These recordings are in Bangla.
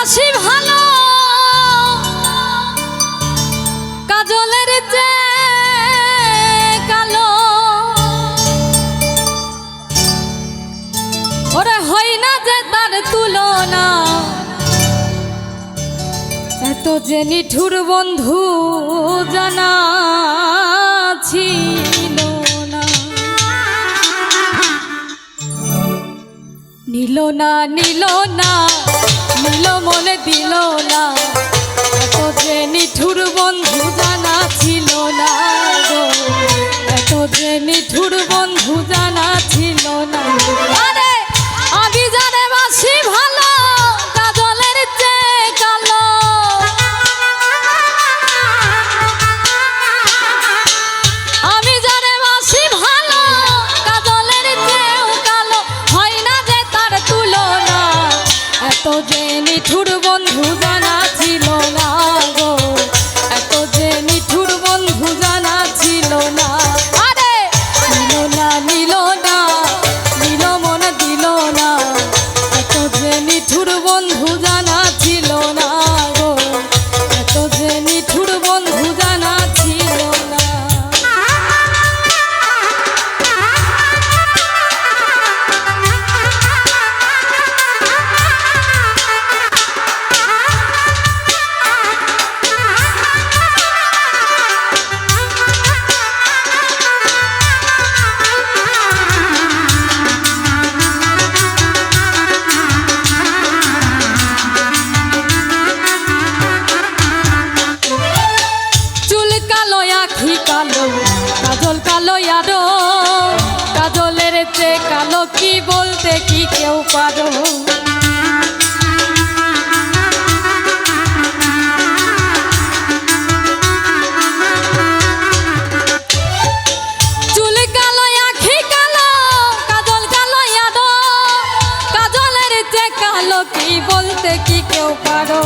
বাসি ভালো। কাজলের যে কালো। ওরে হয় না যে তার তুলনা। এত যে নিঠুর বন্ধু জানা ছিল না। নিল না নিল না। নিল মনে দিল না। ঠুর বন্ধু কালো কি বলতে কি কেউ পারো? কি বলতে কি কেউ পারো?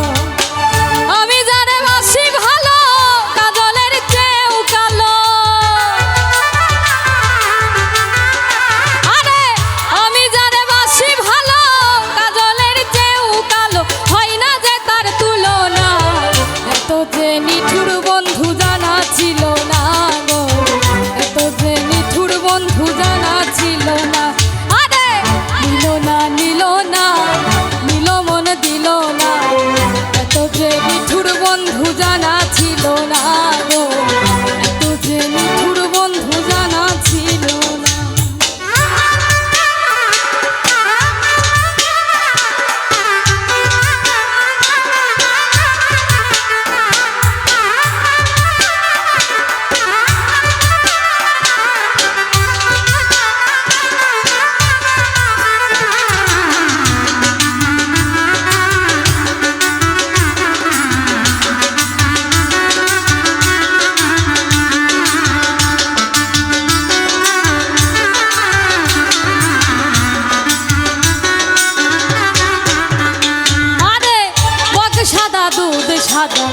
সাদা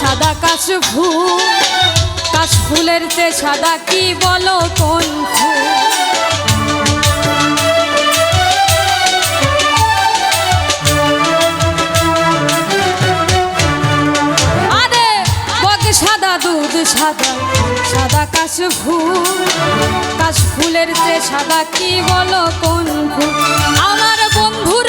সাদা কাশ ফুল। কাশ ফুলের চেয়ে সাদা কি বলো কোন সাদা, দুধ সাদা সাদা কাশ ফুল। কাশ ফুলের চেয়ে সাদা কি বলো কোন ফুল আমার বন্ধুর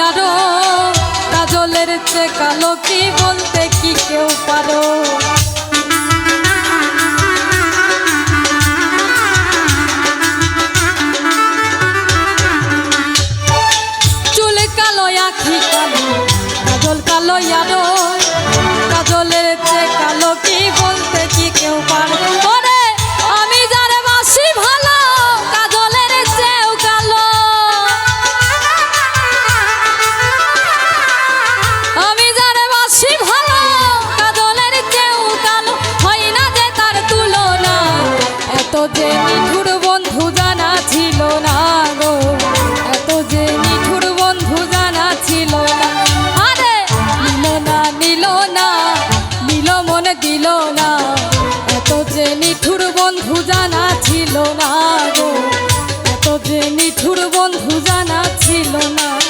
আরও কাজলের চে কালো কি বলতে কি কেউ পারো? চুল কালো, আখি কালো, কাজল কালো আরও যে মিঠুর বন্ধু জানা ছিল না গো। এত যে মিঠুর বন্ধু জানা ছিল না। আরে, নিল না নিল না, নিল মনে দিল না। এত যে মিঠুর বন্ধু জানা ছিল না গো। এত যে মিঠুর বন্ধু জানা ছিল না।